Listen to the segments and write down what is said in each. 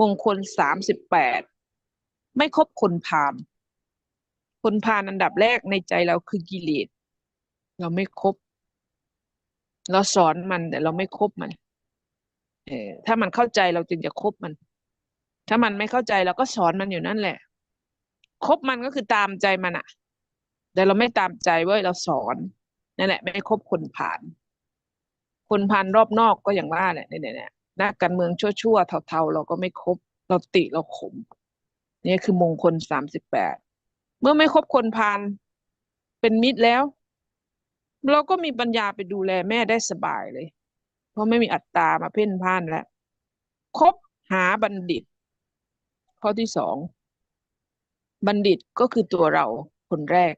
มงคลสามสิบแปดไม่คบคนพาลคนพาลอันดับแรกในใจเราคือกิเลสเราไม่คบ เราสอนมันแต่เราไม่คบมันเออถ้ามันเข้าใจเราจึงจะคบมัน ถ้ามันไม่เข้าใจเราก็สอนมันอยู่นั่นแหละ คบมันก็คือตามใจมันอะแต่เราไม่ตามใจเว้ยเราสอนนั่นแหละ ไม่คบคนผ่าน คนผ่านรอบนอกก็อย่างว่าแหละเนี่ยเนี่ย นักการเมืองชั่วๆเทาๆ เราก็ไม่คบเราติเราขม นี่คือมงคลสามสิบแปดเมื่อไม่คบคนพาลเป็นมิตรแล้ว เราก็มีปัญญาไปดูแลแม่ได้สบายเลย เพราะไม่มีอัตตามาเพ่นพ่านแล้วคบหาบัณฑิต ข้อที่สองบัณฑิตก็คือตัวเราคนแรก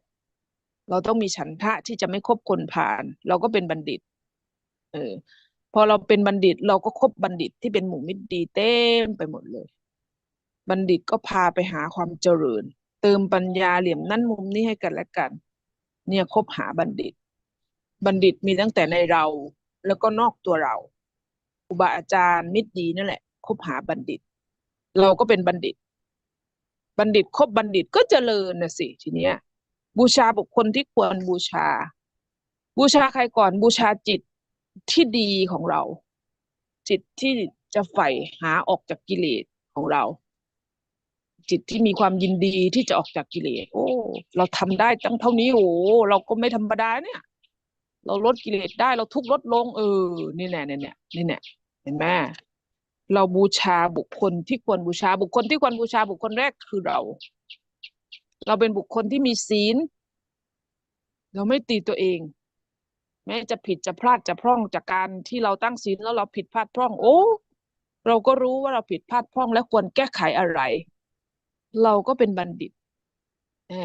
เราต้องมีฉันทะที่จะไม่คบคนพาลเราก็เป็นบัณฑิต เออ พอเราเป็นบัณฑิตเราก็คบบัณฑิตที่เป็นหมู่มิตรดีเต็มไปหมดเลย บัณฑิตก็พาไปหาความเจริญ เติมปัญญาเหลี่ยมนั่นมุมนี้ให้กันและกัน เนี่ยคบหาบัณฑิต บัณฑิตมีตั้งแต่ในเราแล้วก็นอกตัวเราครูบาอาจารย์มิตรดีนั่นแหละคบหาบัณฑิต เราก็เป็นบัณฑิต บัณฑิตคบบัณฑิตก็เจริญนะสิทีเนี้ย บูชาบุคคลที่ควรบูชา บูชาใครก่อนบูชาจิต ที่ดีของเรา จิตที่จะใฝ่หาออกจากกิเลสของเรา จิตที่มีความยินดีที่จะออกจากกิเลสโอ้ เราทำได้ตั้งเท่านี้โอ้เราก็ไม่ธรรมดาเนี่ย เราลดกิเลสได้เราทุกลดลง เออ นี่แน่นี่แน่นี่แน่เห็นไหมเราบูชาบุคคลที่ควรบูชาบุคคลที่ควรบูชาบุคคลแรกคือเรา เราเป็นบุคคลที่มีศีล เราไม่ตีตัวเอง แม้จะผิดจะพลาดจะพร่องจากการที่เราตั้งศีลแล้วเราผิดพลาดพร่อง โอ้ เราก็รู้ว่าเราผิดพลาดพร่อง และควรแก้ไขอะไร เราก็เป็นบัณฑิต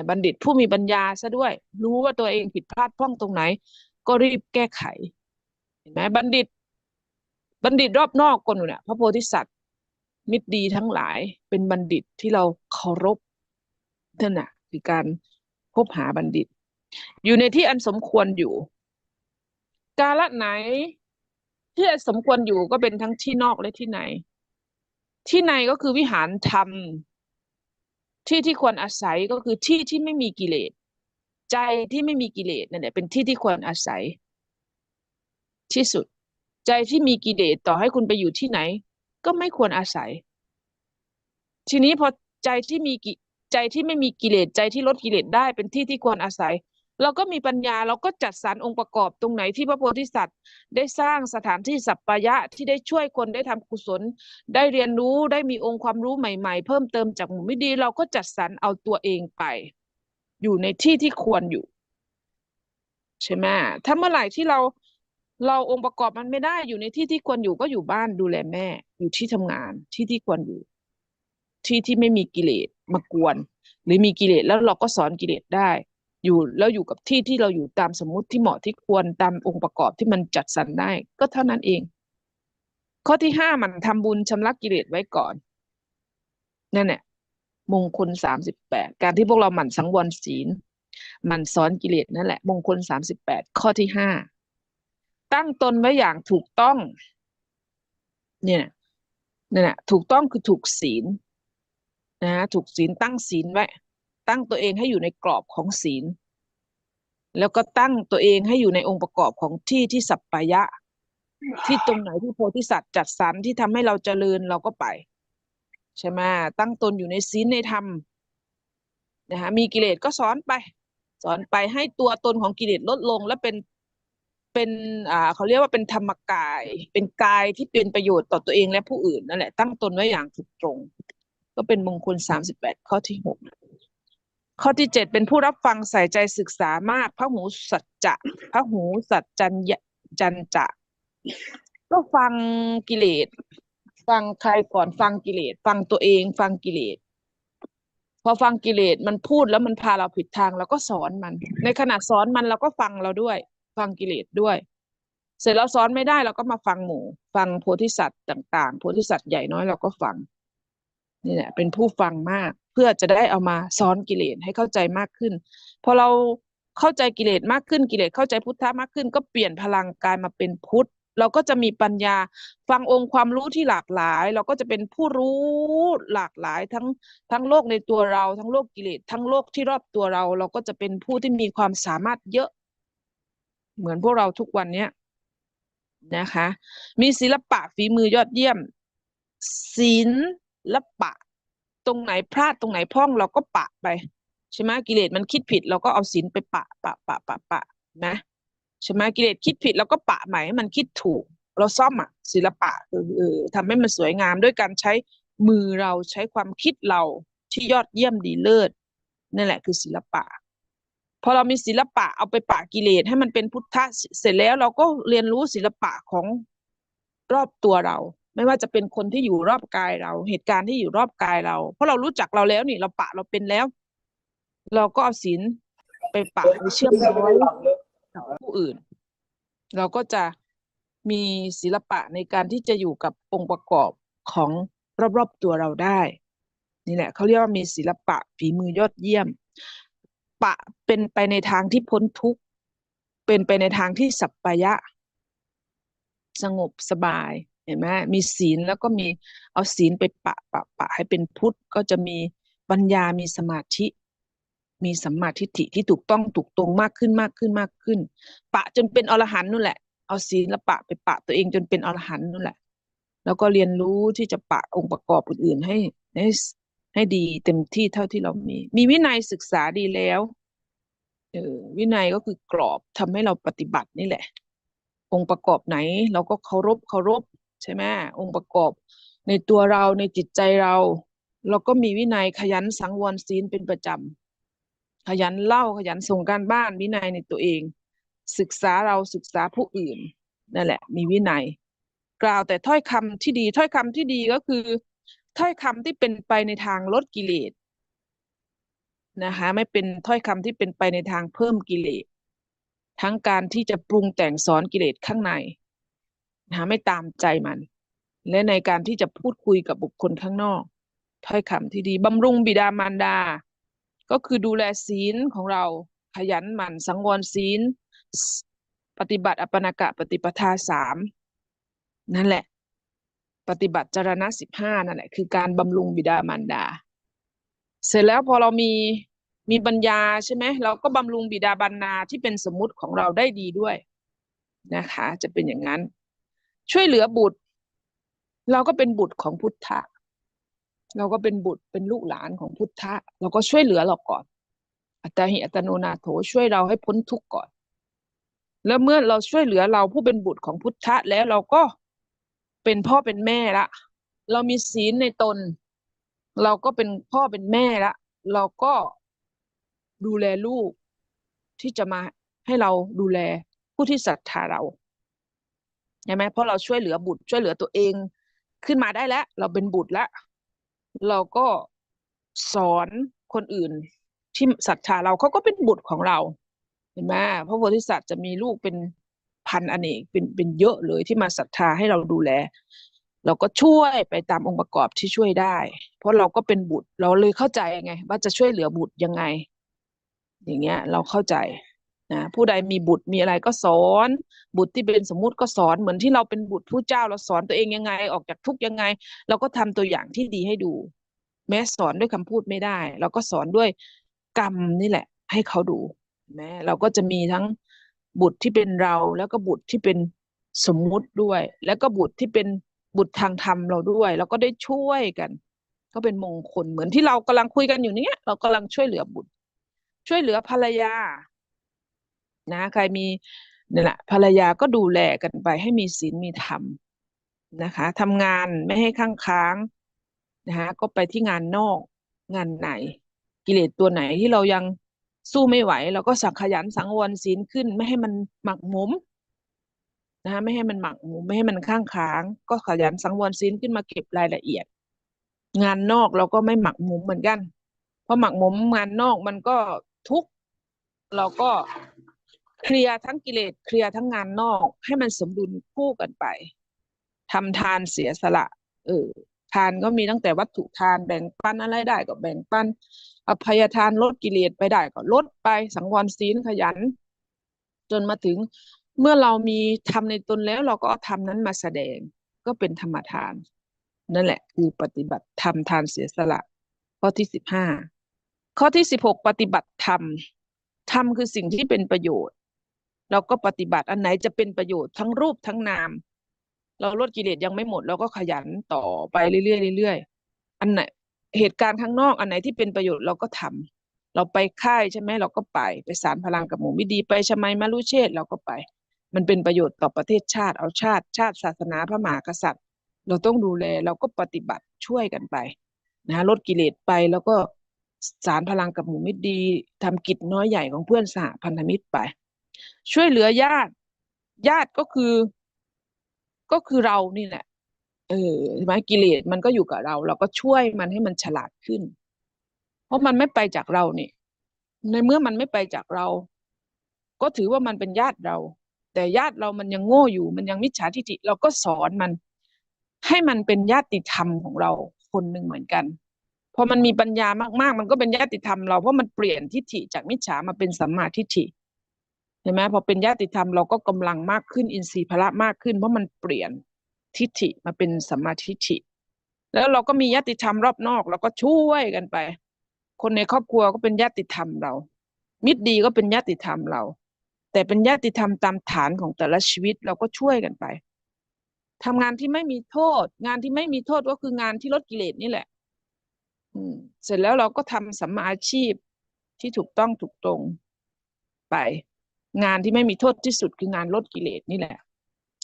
บัณฑิตผู้มีปัญญาซะด้วย รู้ว่าตัวเองผิดพลาดพร่องตรงไหน ก็รีบแก้ไข เห็นไหมบัณฑิต บัณฑิตรอบนอกคนเนี่ยพระโพธิสัตว์มิตรดีทั้งหลายเป็นบัณฑิตที่เราเคารพนั่นน่ะคือการพบหาบัณฑิต อยู่ในที่อันสมควรอยู่ กาละไหน ที่สมควรอยู่ก็เป็นทั้งที่นอกและที่ใน ที่ในก็คือวิหารธรรม ที่ที่ควรอาศัยก็คือที่ที่ไม่มีกิเลส ใจที่ไม่มีกิเลสนั่นแหละเป็นที่ที่ควรอาศัย ที่สุด ใจที่มีกิเลสต่อให้คุณไปอยู่ที่ไหน ก็ไม่ควรอาศัย ทีนี้พอใจที่มีกิใจที่ไม่มีกิเลสใจที่ลดกิเลสได้เป็นที่ที่ควรอาศัย เราก็มีปัญญาเราก็จัดสรรองค์ประกอบตรงไหนที่พระโพธิสัตว์ ได้สร้างสถานที่สัปปายะที่ได้ช่วยคนได้ทำกุศล ได้เรียนรู้ได้มีองค์ความรู้ใหม่ๆ เพิ่มเติมจากหมู่ไม่ดี เราก็จัดสรรเอาตัวเองไป อยู่ในที่ที่ควรอยู่ ใช่ไหมถ้าเมื่อไหร่ที่เราเราองค์ประกอบมันไม่ได้อยู่ในที่ที่ควรอยู่ก็อยู่บ้านดูแลแม่ อยู่ที่ทำงานที่ที่ควรอยู่ ที่ที่ไม่มีกิเลสมากวน หรือมีกิเลสแล้วเราก็สอนกิเลสได้ อยู่แล้วอยู่กับที่ที่เราอยู่ตามสมมุติที่เหมาะที่ควรตามองค์ประกอบที่มันจัดสรรได้ ก็เท่านั้นเอง ข้อที่ห้ามันทำบุญชำระกิเลสไว้ก่อนนั่นแหละมงคลสามสิบแปดการที่พวกเราหมั่นสังวรศีลหมั่นสอนกิเลสนั่นแหละ มงคลสามสิบแปดข้อที่ห้าตั้งตนไว้อย่างถูกต้อง เนี่ยนี่แหละถูกต้องคือถูกศีลนะถูกศีลตั้งศีลไว้ ตั้งตัวเองให้อยู่ในกรอบของศีล แล้วก็ตั้งตัวเองให้อยู่ในองค์ประกอบของที่ที่สัปปายะ ที่ตรงไหนที่โพธิสัตว์จัดสรรที่ทำให้เราเจริญเราก็ไป ใช่ไหมตั้งตนอยู่ในศีลในธรรมนะคะมีกิเลสก็สอนไป สอนไปให้ตัวตนของกิเลสลดลงและเป็นเป็นอ่าเขาเรียกว่าเป็นธรรมกาย เป็นกายที่เป็นประโยชน์ต่อตัวเองและผู้อื่นนั่นแหละตั้งตนไว้อย่างถูกตรง ก็เป็นมงคลสามสิบแปดข้อที่หก ข้อที่เจ็ดเป็นผู้รับฟังใส่ใจศึกษามากพระหูสัจจะพระหูสัจจันยจันจะ ก็ฟังกิเลส ฟังใครก่อนฟังกิเลส ฟังตัวเอง ฟังกิเลส พอฟังกิเลสมันพูดแล้วมันพาเราผิดทางเราก็สอนมัน ในขณะสอนมันเราก็ฟังเราด้วย ฟังกิเลสด้วย เสร็จแล้วสอนไม่ได้เราก็มาฟังหมู่ ฟังโพธิสัตว์ต่าง ๆ โพธิสัตว์ใหญ่น้อยเราก็ฟัง นี่แหละเป็นผู้ฟังมาก เพื่อจะได้เอามาสอนกิเลสให้เข้าใจมากขึ้นพอเราเข้าใจกิเลสมากขึ้นกิเลสเข้าใจพุทธะมากขึ้น ก็เปลี่ยนพลังกายมาเป็นพุทธ เราก็จะมีปัญญาฟังองค์ความรู้ที่หลากหลาย เราก็จะเป็นผู้รู้หลากหลายทั้งทั้งโลกในตัวเรา ทั้งโลกกิเลสทั้งโลกที่รอบตัวเรา เราก็จะเป็นผู้ที่มีความสามารถเยอะ เหมือนพวกเราทุกวันเนี้ยนะคะ มีศิลปะฝีมือยอดเยี่ยมศิล ปะ ตรงไหนพลาดตรงไหนพร่องเราก็ปะไปใช่ไหมกิเลสมันคิดผิดเราก็เอาศีลไปปะปะปะปะปะนะใช่ไหมกิเลสคิดผิดเราก็ปะใหม่ให้มันคิดถูก เราซ่อมอะศิลปะเออเออทำให้มันสวยงามด้วยการใช้มือเราใช้ความคิดเราที่ยอดเยี่ยมดีเลิศนั่นแหละคือศิลปะพอเรามีศิลปะเอาไปปะกิเลสให้มันเป็นพุทธะเสร็จแล้วเราก็เรียนรู้ศิลปะของรอบตัวเรา ไม่ว่าจะเป็นคนที่อยู่รอบกายเรา เหตุการณ์ที่อยู่รอบกายเรา เพราะเรารู้จักเราแล้วนี่เราปะเราเป็นแล้ว เราก็เอาศีลไปปะไปเชื่อมร้อยกับผู้อื่น เราก็จะมีศิลปะในการที่จะอยู่กับองค์ประกอบของรอบๆตัวเราได้ นี่แหละเขาเรียกว่ามีศิลปะฝีมือยอดเยี่ยม ปะเป็นไปในทางที่พ้นทุกข์เป็นไปในทางที่สัปปายะ สงบสบาย เห็นไหมมีศีลแล้วก็มีเอาศีลไปปะปะปะให้เป็นพุทธก็จะมีปัญญามีสมาธิ มีสัมมาทิฏฐิที่ถูกต้องถูกตรงมากขึ้นมากขึ้นมากขึ้น ปะจนเป็นอรหันต์นู่นแหละ เอาศีลปะไปปะตัวเองจนเป็นอรหันต์นู่นแหละ แล้วก็เรียนรู้ที่จะปะองค์ประกอบอื่นๆให้ให้ให้ดีเต็มที่เท่าที่เรามี มีวินัยศึกษาดีแล้วเออวินัยก็คือกรอบทำให้เราปฏิบัตินี่แหละ องค์ประกอบไหน เราก็เคารพเคารพ ใช่ไหมองค์ประกอบ ในตัวเราในจิตใจเรา เราก็มีวินัยขยันสังวรศีลเป็นประจำขยันเล่าขยันส่งการบ้านวินัยในตัวเอง ศึกษาเราศึกษาผู้อื่นนั่นแหละ มีวินัย กล่าวแต่ถ้อยคำที่ดี ถ้อยคำที่ดีก็คือ ถ้อยคำที่เป็นไปในทางลดกิเลสนะคะ ไม่เป็นถ้อยคำที่เป็นไปในทางเพิ่มกิเลสทั้งการที่จะปรุงแต่งสอนกิเลสข้างใน นะไม่ตามใจมัน และในการที่จะพูดคุยกับบุคคลข้างนอก ถ้อยคำที่ดีบำรุงบิดามารดา ก็คือดูแลศีลของเราขยันหมั่นสังวรศีล ปฏิบัติอปนากะปฏิปทาสามนั่นแหละ ปฏิบัติจารณะสิบห้านั่นแหละคือการบำรุงบิดามารดา เสร็จแล้วพอเรามีมีปัญญาใช่ไหมเราก็บำรุงบิดาบรรณาที่เป็นสมมุติของเราได้ดีด้วยนะคะ จะเป็นอย่างนั้น ช่วยเหลือบุตร เราก็เป็นบุตรของพุทธะ เราก็เป็นบุตรเป็นลูกหลานของพุทธะ เราก็ช่วยเหลือเราก่อน อัตตาหิอัตโนนาโถช่วยเราให้พ้นทุกข์ก่อน แล้วเมื่อเราช่วยเหลือเราผู้เป็นบุตรของพุทธะแล้วเราก็เป็นพ่อเป็นแม่ละเรามีศีลในตน เราก็เป็นพ่อเป็นแม่ละเราก็ดูแลลูกที่จะมาให้เราดูแลผู้ที่ศรัทธาเรา ใช่ไหมเพราะเราช่วยเหลือบุตรช่วยเหลือตัวเองขึ้นมาได้แล้ว เราเป็นบุตรแล้ว เราก็สอนคนอื่นที่ศรัทธาเราเขาก็เป็นบุตรของเราเห็นไหมพระโพธิสัตว์จะมีลูกเป็นพันอเนกเป็นเป็นเยอะเลยที่มาศรัทธาให้เราดูแล เราก็ช่วยไปตามองค์ประกอบที่ช่วยได้ เพราะเราก็เป็นบุตรเราเลยเข้าใจไง ว่าจะช่วยเหลือบุตรยังไง อย่างเงี้ย เราเข้าใจ นะผู้ใดมีบุตรมีอะไรก็สอน บุตรที่เป็นสมมุติก็สอนเหมือนที่เราเป็นบุตรผู้เจ้าเราสอนตัวเองยังไงออกจากทุกยังไง เราก็ทำตัวอย่างที่ดีให้ดู แม้สอนด้วยคำพูดไม่ได้ เราก็สอนด้วยกรรมนี่แหละ ให้เขาดูแม้เราก็จะมีทั้งบุตรที่เป็นเราแล้วก็บุตรที่เป็นสมมุติด้วย แล้วก็บุตรที่เป็นบุตรทางธรรมเราด้วย แล้วก็ได้ช่วยกัน ก็เป็นมงคลเหมือนที่เรากำลังคุยกันอยู่เนี้ยเรากำลังช่วยเหลือบุตร ช่วยเหลือภรรยา นะใครมีนี่แหละภรรยาก็ดูแลกันไปให้มีศีลมีธรรมนะคะทำงานไม่ให้ข้างค้างนะคะก็ไปที่งานนอกงานไหน กิเลสตัวไหนที่เรายังสู้ไม่ไหว เราก็สักขยันสังวรศีลขึ้น ไม่ให้มันหมักหมมนะคะไม่ให้มันหมักหมมไม่ให้มันข้างค้าง ก็ขยันสังวรศีลขึ้นมาเก็บรายละเอียด งานนอกเราก็ไม่หมักหมมเหมือนกัน เพราะหมักหมมงานนอกมันก็ทุกเราก็ เคลียร์ทั้งกิเลสเคลียร์ทั้งงานนอก ให้มันสมดุลคู่กันไปทำทานเสียสละ เออ ทานก็มีตั้งแต่วัตถุทานแบ่งปันอะไรได้ก็แบ่งปันอภัยทานลดกิเลสไปได้ก็ลดไปสังวรศีลขยัน จนมาถึงเมื่อเรามีธรรมในตนแล้วเราก็เอานั้นมาแสดงก็เป็นธรรมทาน นั่นแหละ คือปฏิบัติธรรมทานเสียสละ ข้อที่สิบห้าข้อที่สิบหกปฏิบัติธรรมธรรมคือสิ่งที่เป็นประโยชน์ เราก็ปฏิบัติอันไหนจะเป็นประโยชน์ทั้งรูปทั้งนาม เราลดกิเลสยังไม่หมด เราก็ขยันต่อไปเรื่อยๆเรื่อยๆอันไหนเหตุการณ์ข้างนอกอันไหนที่เป็นประโยชน์เราก็ทำเราไปค่ายใช่ไหมเราก็ไปไปสารพลังกับหมู่วิดีไปชมัยมารุเชษเราก็ไป มันเป็นประโยชน์ต่อประเทศชาติเอาชาติชาติศาสนาพระมหากษัตริย์ เราต้องดูแลเราก็ปฏิบัติช่วยกันไปนะลดกิเลสไปแล้วก็สารพลังกับหมู่มิตรดีทำกิจน้อยใหญ่ของเพื่อนสหพันธมิตรไป ช่วยเหลือญาติ ญาติก็คือ ก็คือเรานี่แหละ เออใช่ไหมกิเลสมันก็อยู่กับเรา เราก็ช่วยมันให้มันฉลาดขึ้น เพราะมันไม่ไปจากเราเนี่ยในเมื่อมันไม่ไปจากเรา ก็ถือว่ามันเป็นญาติเรา แต่ญาติเรามันยังโง่อยู่ มันยังมิจฉาทิฏฐิเราก็สอนมัน ให้มันเป็นญาติธรรมของเราคนหนึ่งเหมือนกันพอมันมีปัญญามากๆ มันก็เป็นญาติธรรมเราเพราะมันเปลี่ยนทิฏฐิจากมิจฉามาเป็นสัมมาทิฏฐิ เห็นไหมพอเป็นญาติธรรมเราก็กำลังมากขึ้นอินทรีย์พละมากขึ้น เพราะมันเปลี่ยนทิฏฐิมาเป็นสัมมาทิฏฐิ แล้วเราก็มีญาติธรรมรอบนอกเราก็ช่วยกันไป คนในครอบครัวก็เป็นญาติธรรมเรา มิตรดีก็เป็นญาติธรรมเรา แต่เป็นญาติธรรมตามฐานของแต่ละชีวิตเราก็ช่วยกันไปทำงานที่ไม่มีโทษ งานที่ไม่มีโทษก็คืองานที่ลดกิเลสนี่แหละเสร็จแล้วเราก็ทำสัมมาอาชีพที่ถูกต้องถูกตรงไป งานที่ไม่มีโทษที่สุดคืองานลดกิเลสนี่แหละ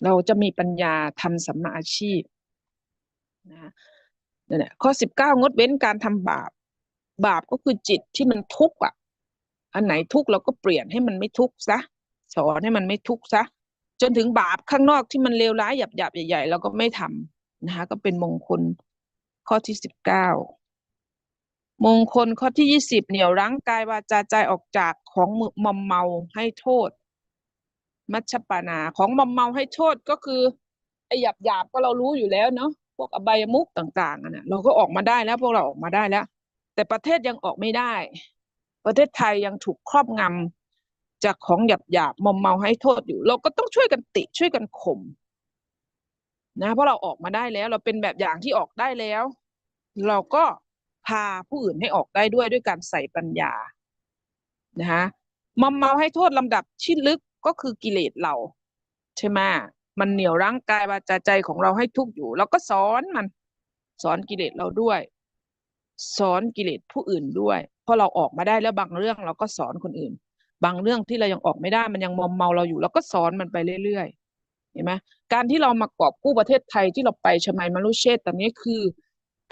เราจะมีปัญญาทำสัมมาอาชีพนะนั่นแหละข้อสิบเก้างดเว้นการทำบาป บาปก็คือจิตที่มันทุกข์อะ อันไหนทุกข์เราก็เปลี่ยนให้มันไม่ทุกข์ซะสอนให้มันไม่ทุกข์ซะจนถึงบาปข้างนอกที่มันเลวร้ายหยาบๆใหญ่ๆเราก็ไม่ทำนะคะก็เป็นมงคลข้อที่สิบเก้า มงคลข้อที่ยี่สิบเหนี่ยวรั้งกายวาจาใจออกจากของมอมเมาให้โทษ มัชปานาของมอมเมาให้โทษก็คือไอหยาบหยาบก็เรารู้อยู่แล้วเนาะพวกอบายมุกต่างๆอะนะเราก็ออกมาได้แล้วพวกเราออกมาได้แล้ว แต่ประเทศยังออกไม่ได้ ประเทศไทยยังถูกครอบงำจากของหยาบหยาบมอมเมาให้โทษอยู่ เราก็ต้องช่วยกันติช่วยกันข่มนะเพราะเราออกมาได้แล้ว เราเป็นแบบอย่างที่ออกได้แล้ว เราก็าผู้อื่นให้ออกได้ด้วยด้วยการใส่ปัญญานะคะมอมเมาให้โทษลำดับที่ลึกก็คือกิเลสเรา ใช่ไหมมันเหนี่ยวร่างกายวาจาใจของเราให้ทุกข์อยู่เราก็สอนมัน สอนกิเลสเราด้วย สอนกิเลสผู้อื่นด้วยเพราะเราออกมาได้แล้วบางเรื่องเราก็สอนคนอื่น บางเรื่องที่เรายังออกไม่ได้มันยังมอมเมาเราอยู่เราก็สอนมันไปเรื่อยๆเห็นไหมการที่เรามากอบกู้ประเทศไทยที่เราไปชมัยมารุเชตตอนนี้คือ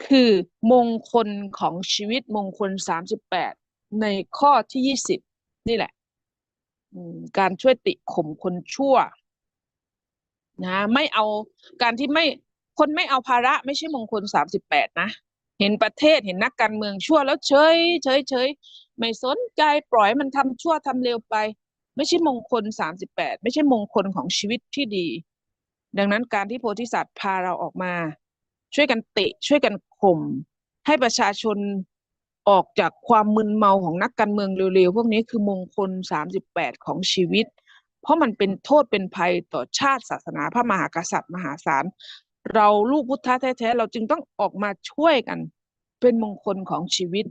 คือมงคลของชีวิตมงคลสามสิบแปดในข้อที่ยี่สิบนี่แหละการช่วยติข่มคนชั่ว นะไม่เอาการที่ไม่คนไม่เอาภาระไม่ใช่มงคลสามสิบแปดนะ เห็นประเทศเห็นนักการเมืองชั่วแล้วเฉยเฉยเฉยไม่สนใจปล่อยมันทำชั่วทำเร็วไป ไม่ใช่มงคลสามสิบแปดไม่ใช่มงคลของชีวิตที่ดี ดังนั้นการที่โพธิสัตว์พาเราออกมา ช่วยกันเตะช่วยกัน ข่มให้ประชาชนออกจากความมึนเมาของนักการเมืองเร็วๆ พวกนี้คือมงคลสามสิบแปดของชีวิต เพราะมันเป็นโทษเป็นภัยต่อชาติศาสนาพระมหากษัตริย์มหาศาล เราลูกพุทธะแท้ๆ เราจึงต้องออกมาช่วยกัน เป็นมงคลของชีวิต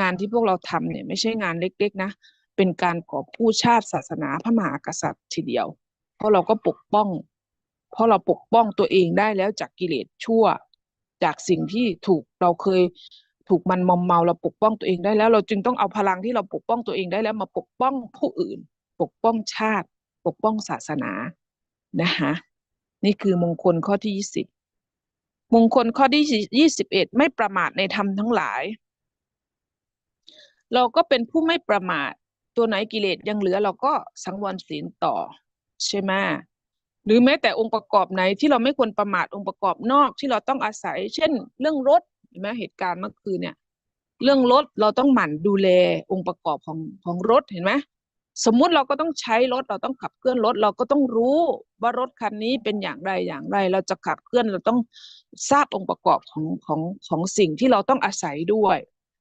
งานที่พวกเราทำเนี่ยไม่ใช่งานเล็กๆนะ เป็นการกอบผู้ชาติศาสนาพระมหากษัตริย์ทีเดียว เพราะเราก็ปกป้อง เพราะเราปกป้องตัวเองได้แล้วจากกิเลสชั่ว จากสิ่งที่ถูกเราเคยถูกมันมอมเมาเราปกป้องตัวเองได้แล้ว เราจึงต้องเอาพลังที่เราปกป้องตัวเองได้แล้วมาปกป้องผู้อื่น ปกป้องชาติ ปกป้องศาสนานะคะนี่คือมงคลข้อที่ยี่สิบมงคลข้อที่ยี่สิบเอ็ดไม่ประมาทในธรรมทั้งหลาย เราก็เป็นผู้ไม่ประมาทตัวไหนกิเลสยังเหลือเราก็สังวรศีลต่อ ใช่ไหม หรือแม้แต่องค์ประกอบไหนที่เราไม่ควรประมาทองค์ประกอบนอกที่เราต้องอาศัย เช่น เรื่องรถเห็นไหมเหตุการณ์เมื่อคืนเนี่ย เรื่องรถเราต้องหมั่นดูแลองค์ประกอบของของรถเห็นไหมสมมุติเราก็ต้องใช้รถเราต้องขับเคลื่อนรถ เราก็ต้องรู้ว่ารถคันนี้เป็นอย่างไรอย่างไร เราจะขับเคลื่อนเราต้องทราบองค์ประกอบของของของสิ่งที่เราต้องอาศัยด้วย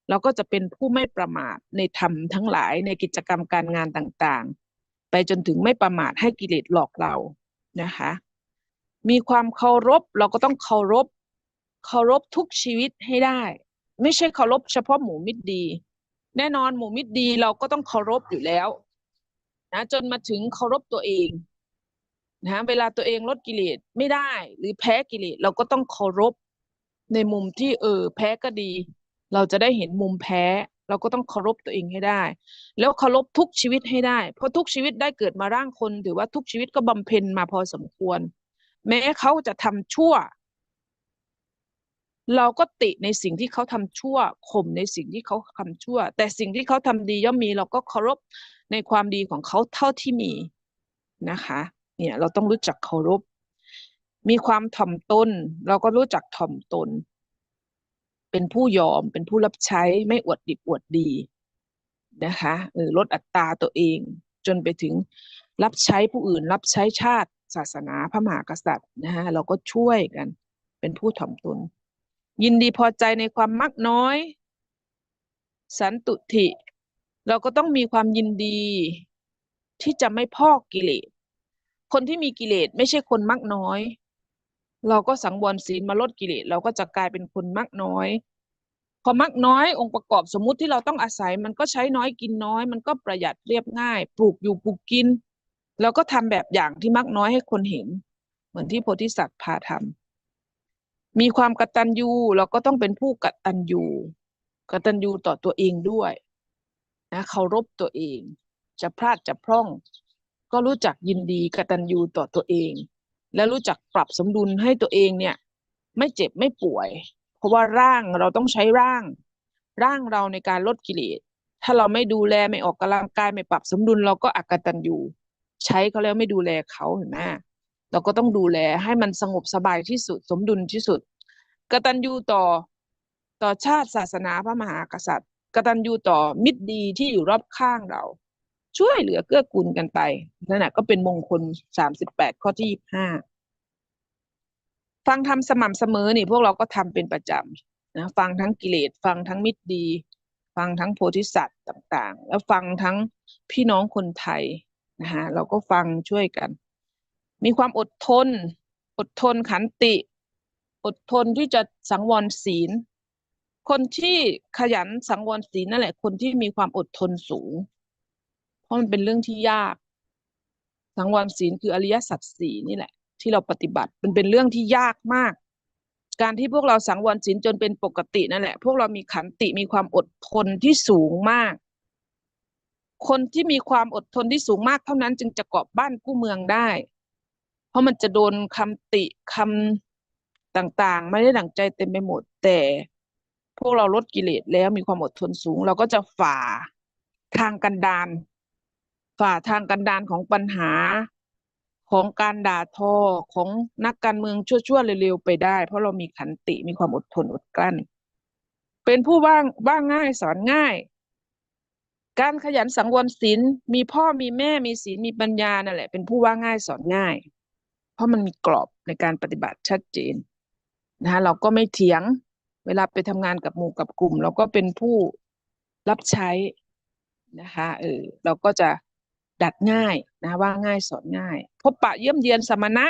เราก็จะเป็นผู้ไม่ประมาทในธรรมทั้งหลายในกิจกรรมการงานต่างๆ ไปจนถึงไม่ประมาทให้กิเลสหลอกเรา นะคะ มีความเคารพเราก็ต้องเคารพ เคารพทุกชีวิตให้ได้ ไม่ใช่เคารพเฉพาะหมูมิตรดี แน่นอนหมูมิตรดีเราก็ต้องเคารพอยู่แล้วนะจนมาถึงเคารพตัวเองนะเวลาตัวเองลดกิเลสไม่ได้ หรือแพ้กิเลสเราก็ต้องเคารพในมุมที่เออแพ้ก็ดี เราจะได้เห็นมุมแพ้ เราก็ต้องเคารพตัวเองให้ได้ แล้วเคารพทุกชีวิตให้ได้ เพราะทุกชีวิตได้เกิดมาร่างคน ถือว่าทุกชีวิตก็บำเพ็ญมาพอสมควร แม้เขาจะทำชั่ว เราก็ติในสิ่งที่เขาทำชั่วข่มในสิ่งที่เขาทำชั่ว แต่สิ่งที่เขาทำดีย่อมมี เราก็เคารพในความดีของเขาเท่าที่มีนะคะ เนี่ยเราต้องรู้จักเคารพมีความถ่อมตน เราก็รู้จักถ่อมตน เป็นผู้ยอมเป็นผู้รับใช้ไม่อวดดิบอวดดีนะคะเออลดอัตราตัวเอง จนไปถึงรับใช้ผู้อื่น รับใช้ชาติศาสนาพระมหากษัตริย์นะฮะเราก็ช่วยกัน เป็นผู้ถ่อมตน ยินดีพอใจในความมักน้อย สันตุถิ เราก็ต้องมีความยินดี ที่จะไม่พอกกิเลสคนที่มีกิเลสไม่ใช่คนมักน้อย เราก็สังวรศีลมาลดกิเลสเราก็จะกลายเป็นคนมักน้อย พอมักน้อยองค์ประกอบสมมุติที่เราต้องอาศัย มันก็ใช้น้อยกินน้อย มันก็ประหยัดเรียบง่าย ปลูกอยู่ปลูกกิน แล้วก็ทำแบบอย่างที่มักน้อยให้คนเห็น เหมือนที่โพธิสัตว์พาทำมีความกตัญญูเราก็ต้องเป็นผู้กตัญญูกตัญญูต่อตัวเองด้วยนะเคารพตัวเอง จะพลาดจะพร่อง ก็รู้จักยินดีกตัญญูต่อตัวเอง และรู้จักปรับสมดุลให้ตัวเองเนี่ย ไม่เจ็บไม่ป่วย เพราะว่าร่างเราต้องใช้ร่าง ร่างเราในการลดกิเลสถ้าเราไม่ดูแลไม่ออกกำลังกายไม่ปรับสมดุลเราก็อักตัญญูใช้เขาแล้วไม่ดูแลเขาเห็นไหมเราก็ต้องดูแลให้มันสงบสบายที่สุดสมดุลที่สุด กตัญญูต่อต่อชาติศาสนาพระมหากษัตริย์ กตัญญูต่อมิตรดีที่อยู่รอบข้างเรา ช่วยเหลือเกื้อกูลกันไปนั่นแหะก็เป็นมงคลสามสิบแปดข้อที่ยี่ห้าฟังทำสม่ำเสมอนี่พวกเราก็ทำเป็นประจำนะฟังทั้งกิเลสฟังทั้งมิตรดี ฟังทั้งโพธิสัตว์ต่างๆ แล้วฟังทั้งพี่น้องคนไทยนะฮะเราก็ฟังช่วยกัน มีความอดทน อดทนขันติ อดทนที่จะสังวรศีล คนที่ขยันสังวรศีลนั่นแหละ คนที่มีความอดทนสูง ราะมันเป็นเรื่องที่ยาก สังวรศีลคืออริยสัจสี่นี่แหละ ที่เราปฏิบัติมันเป็นเรื่องที่ยากมาก การที่พวกเราสังวรศีลจนเป็นปกตินั่นแหละ พวกเรามีขันติมีความอดทนที่สูงมาก คนที่มีความอดทนที่สูงมากเท่านั้นจึงจะเกาะบ้านกู้เมืองได้ เพราะมันจะโดนคำติคำต่างๆ ไม่ได้ดั่งใจเต็มไปหมดแต่พวกเราลดกิเลสแล้วมีความอดทนสูง เราก็จะฝ่าทางกันดาน ฝ่าทางกันดานของปัญหาของการด่าทอของนักการเมืองชั่วๆเร็วๆไปได้ เพราะเรามีขันติมีความอดทนอดกลั้น เป็นผู้ว่างว่างง่ายสอนง่าย การขยันสังวรศีลมีพ่อมีแม่มีศีลมีปัญญานั่นแหละ เป็นผู้ว่าง่ายสอนง่าย เพราะมันมีกรอบในการปฏิบัติชัดเจนนะฮะเราก็ไม่เถียงเวลาไปทำงานกับหมู่กับกลุ่ม เราก็เป็นผู้รับใช้นะคะเออเราก็จะ ดัดง่ายนะว่าง่ายสอนง่าย พบปะเยี่ยมเยือนสมณะ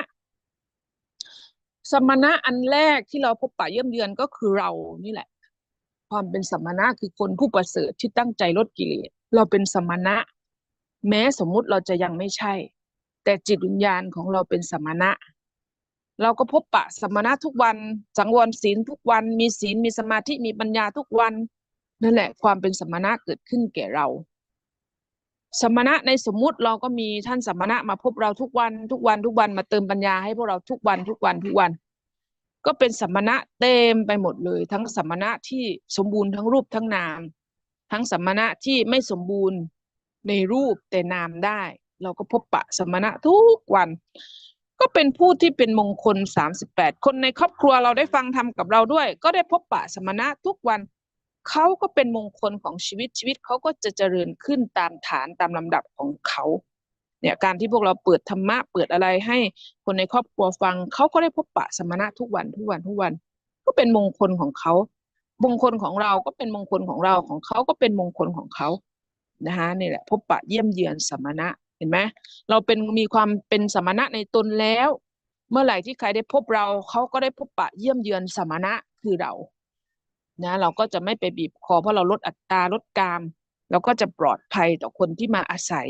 สมณะอันแรกที่เราพบปะเยี่ยมเยือนก็คือเรานี่แหละ ความเป็นสมณะคือคนผู้ประเสริฐที่ตั้งใจลดกิเลสเราเป็นสมณะ แม้สมมุติเราจะยังไม่ใช่ แต่จิตวิญญาณของเราเป็นสมณะ เราก็พบปะสมณะทุกวัน สังวรศีลทุกวันมีศีลมีสมาธิมีปัญญาทุกวันนั่นแหละความเป็นสมณะเกิดขึ้นแก่เรา สมณะในสมมุติเราก็มีท่านสมณะมาพบเราทุกวันทุกวันทุกวันมาเติมปัญญาให้พวกเราทุกวันทุกวันทุกวัน ก็เป็นสมณะเต็มไปหมดเลย ทั้งสมณะที่สมบูรณ์ทั้งรูปทั้งนาม ทั้งสมณะที่ไม่สมบูรณ์ในรูปแต่นามได้ เราก็พบปะสมณะทุกวัน ก็เป็นผู้ที่เป็นมงคลสามสิบแปดคนในครอบครัวเราได้ฟังทำกับเราด้วย ก็ได้พบปะสมณะทุกวัน เขาก็เป็นมงคลของชีวิตชีวิตเขาก็จะเจริญขึ้นตามฐานตามลำดับของเขาเนี่ยการที่พวกเราเปิดธรรมะเปิดอะไรให้คนในครอบครัวฟังเขาก็ได้พบปะสมณะทุกวันทุกวันทุกวัน ก็เป็นมงคลของเขามงคลของเราก็เป็นมงคลของเราของเขาก็เป็นมงคลของเขานะคะนี่แหละ พบปะเยี่ยมเยือนสมณะเห็นไหมเราเป็นมีความเป็นสมณะในตนแล้ว เมื่อไหร่ที่ใครได้พบเราเขาก็ได้พบปะเยี่ยมเยือนสมณะคือเรา นะเราก็จะไม่ไปบีบคอเพราะเราลดอัตราลดกามเราก็จะปลอดภัยต่อคนที่มาอาศัย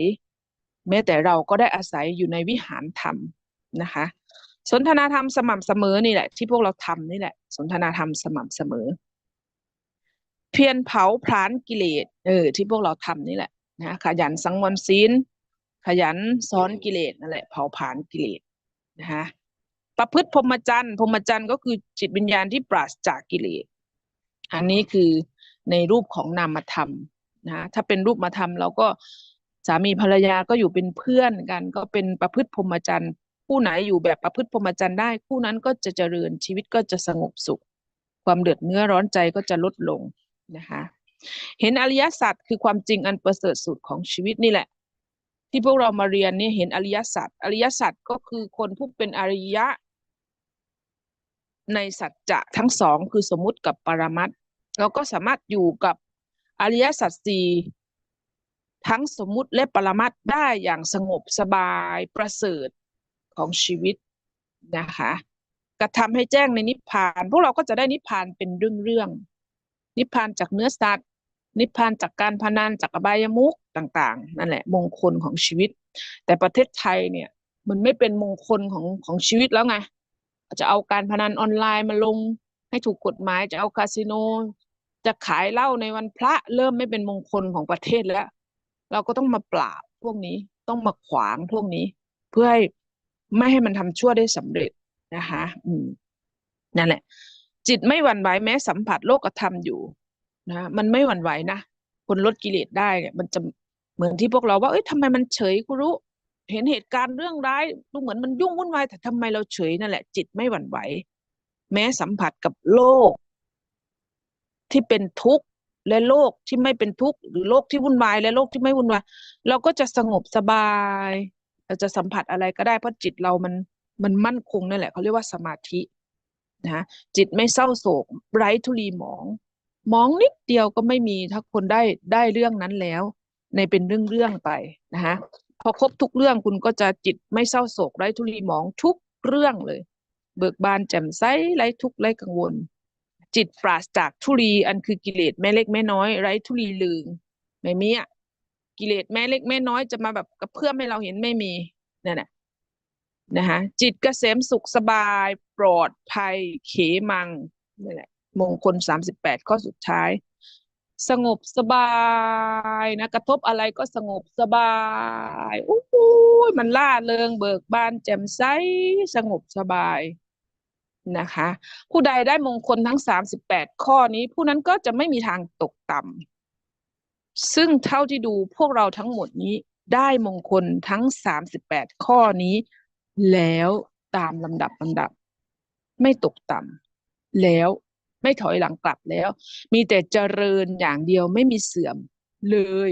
แม้แต่เราก็ได้อาศัยอยู่ในวิหารธรรมนะคะ สนทนาธรรมสม่ำเสมอนี่แหละ ที่พวกเราทำนี่แหละ สนทนาธรรมสม่ำเสมอ เพียรเผาพรานกิเลสเออที่พวกเราทำนี่แหละนะขยันสังวรศีลขยันสอนกิเลสนั่นแหละเผาผลาญกิเลสนะคะประพฤติพรหมจรรย์พรหมจรรย์ก็คือจิตวิญญาณที่ปราศจากกิเลส อันนี้คือในรูปของนามธรรมนะถ้าเป็นรูปมาธรรมเราก็สามีภรรยาก็อยู่เป็นเพื่อนกัน ก็เป็นประพฤติพรหมจรรย์ผู้ไหนอยู่แบบประพฤติพรหมจรรย์ได้ผู้นั้นก็จะเจริญชีวิตก็จะสงบสุข ความเดือดเนื้อร้อนใจก็จะลดลงนะคะเห็นอริยสัจคือความจริงอันประเสริฐสุดของชีวิตนี่แหละ ที่พวกเรามาเรียนเนี่ยเห็นอริยสัจอริยสัจก็คือคนผู้เป็นอริยะ ในสัจจะทั้งสองคือสมมุติกับปรมัตถ เราก็สามารถอยู่กับอริยสัจสี่ทั้งสมมุติและปรมัตถ์ได้อย่างสงบสบายประเสริฐของชีวิตนะคะกระทำให้แจ้งในนิพพาน พวกเราก็จะได้นิพพานเป็นเรื่องๆนิพพานจากเนื้อสัตว์ นิพพานจากการพนันจากอบายมุขต่าง ๆ นั่นแหละมงคลของชีวิต แต่ประเทศไทยเนี่ยมันไม่เป็นมงคลของของชีวิตแล้วไงจะเอาการพนันออนไลน์มาลง ให้ถูกกฎหมายจะเอาคาสิโน จะขายเหล้าในวันพระเริ่มไม่เป็นมงคลของประเทศแล้ว เราก็ต้องมาปราบพวกนี้ต้องมาขวางพวกนี้ เพื่อให้ไม่ให้มันทำชั่วได้สำเร็จนะคะอืมนั่นแหละ จิตไม่หวั่นไหวแม้สัมผัสโลกธรรมอยู่นะมันไม่หวั่นไหวนะคนลดกิเลสได้เนี่ยมันจะเหมือนที่พวกเราว่าเอ้ยทำไมมันเฉยกูรู้เห็นเหตุการณ์เรื่องร้ายดูเหมือนมันยุ่งวุ่นวายแต่ทำไมเราเฉยนั่นแหละ จิตไม่หวั่นไหว แม้สัมผัสกับโลก ที่เป็นทุกข์และโลกที่ไม่เป็นทุกข์หรือโลกที่วุ่นวายและโลกที่ไม่วุ่นวายเราก็จะสงบสบายเราจะสัมผัสอะไรก็ได้เพราะจิตเรามันมันมั่นคงนั่นแหละเขาเรียกว่าสมาธินะจิตไม่เศร้าโศกไร้ทุลีหมอง มองนิดเดียวก็ไม่มีถ้าคนได้ได้เรื่องนั้นแล้ว ในเป็นเรื่องเรื่องไปนะคะพอครบทุกเรื่องคุณก็จะจิตไม่เศร้าโศกไร้ทุลีหมองทุกเรื่องเลย เบิกบานแจ่มใสไร้ทุกข์ไร้กังวล จิตปราศจากทุลีอันคือกิเลสแม่เล็กแม่น้อยไร้ทุลีลืงไม่มีอะกิเลสแม่เล็กแม่น้อยจะมาแบบกระเพื่อมให้เราเห็นไม่มีนั่นแหละนะคะจิตกเกษมสุขสบายปลอดภัยเขมังนี่นแหละมงคลสามสิบแปดข้อสุดท้าย สงบสบายนะ กระทบอะไรก็สงบสบายโอ้ยมันล่าเริงเบิกบานแจ่มใสสงบสบายนะคะ ผู้ใดได้มงคลทั้งสามสิบแปดข้อนี้ ผู้นั้นก็จะไม่มีทางตกต่ำซึ่งเท่าที่ดูพวกเราทั้งหมดนี้ได้มงคลทั้งสามสิบแปดข้อนี้ แล้วตามลำดับลำดับ ไม่ตกต่ำแล้ว ไม่ถอยหลังกลับแล้ว มีแต่เจริญอย่างเดียวไม่มีเสื่อมเลย